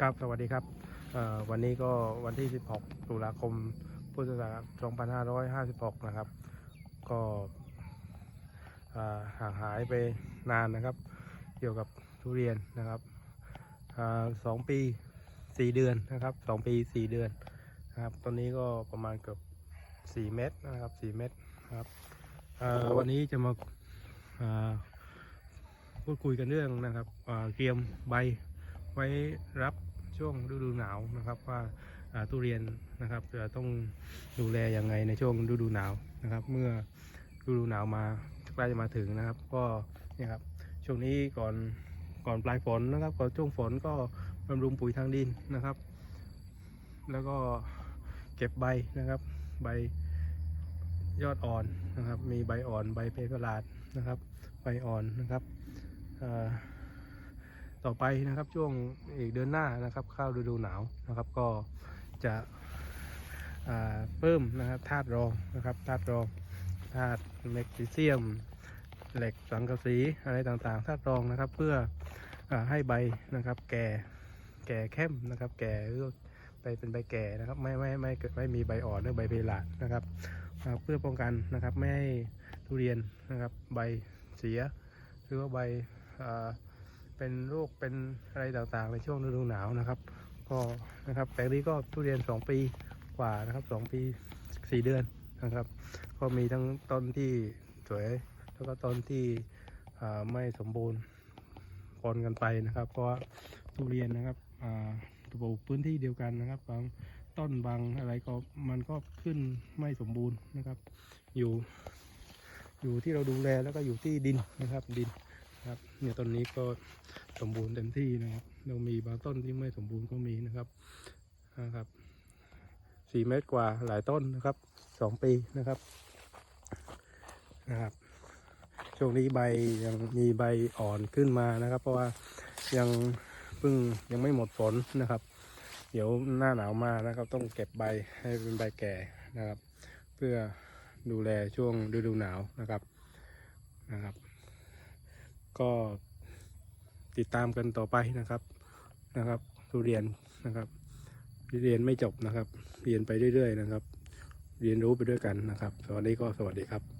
ครับสวัสดีครับเอ่อวันนี้ก็วันที่ 16 ตุลาคม พุทธศักราช2556 นะครับ ก็เอ่อห่างหายไปนานนะครับ เกี่ยวกับทุเรียนนะครับอ่าสองปีสี่เดือนนะครับสองปีสี่เดือนนะครับ ตอนนี้ก็ประมาณเกือบสี่เมตรนะครับสี่เมตรนะครับเอ่อวันนี้จะมาอ่าพูดคุยกันเรื่องนะครับอ่าเตรียมใบ ไว้รับช่วงฤดูหนาวนะครับว่าทุเรียนนะครับจะต้องดูแลยังไงในช่วงฤดูหนาวนะครับ เมื่อฤดูหนาวมาใกล้จะมาถึงนะครับ ก็เนี่ยครับช่วงนี้ก่อนก่อนปลายฝนนะครับ ก่อนช่วงฝนก็บำรุงปุ๋ยทางดินนะครับ แล้วก็เก็บใบนะครับ ใบยอดอ่อนนะครับ มีใบอ่อนใบเพประหลาดนะครับ ใบอ่อนนะครับอ่า ต่อไปนะครับ ช่วงอีกเดือนหน้านะครับ เข้าฤดูหนาวนะครับ ก็จะเพิ่มนะครับธาตุรองนะครับธาตุรองธาตุแมกนีเซียม เหล็กสังกะสีอะไรต่างๆธาตุรองนะครับ เพื่ออให้ใบนะครับ แก่แก่เข้มนะครับ แก่ไปเป็นใบแก่นะครับไม่ไม่ไม่เกิดไม่มีใบอ่อนหรือใบเพลาดนะครับ เพื่อป้องกันนะครับไม่ให้ทุเรียนนะครับ ใบเสียหรือว่าใบอ่า เป็นโรคเป็นอะไรต่างๆ ในช่วงฤดูหนาวนะครับ ก็นะครับแปลงนี้ก็ทุเรียน 2 ปีกว่านะครับ 2 ปี 4 เดือนนะครับ ก็มีทั้งต้นที่สวยแล้วก็ต้นที่ไม่สมบูรณ์ปนกันไปนะครับ เพราะว่าทุเรียนนะครับอ่าปลูกพื้นที่เดียวกันนะครับบางต้นบางอะไรก็มันก็ขึ้นไม่สมบูรณ์นะครับ อยู่ อยู่ที่เราดูแลแล้วก็อยู่ที่ดินนะครับดิน นะครับเนี่ยต้นนี้ก็สมบูรณ์เต็มที่นะครับเรามีบางต้นที่ไม่สมบูรณ์ก็มีนะครับนะครับสี่เมตรกว่าหลายต้นนะครับสองปีนะครับนะครับช่วงนี้ใบยังมีใบอ่อนขึ้นมานะครับ เพราะว่ายังเพิ่งยังไม่หมดฝนนะครับ เดี๋ยวหน้าหนาวมานะครับ ต้องเก็บใบให้เป็นใบแก่นะครับ เพื่อดูแลช่วงฤดูหนาวนะครับนะครับ ก็ติดตามกันต่อไปนะครับนะครับทุเรียนนะครับเรียนไม่จบนะครับ เรียนไปเรื่อยๆนะครับ เรียนรู้ไปด้วยกันนะครับสวัสดีก็สวัสดีครับ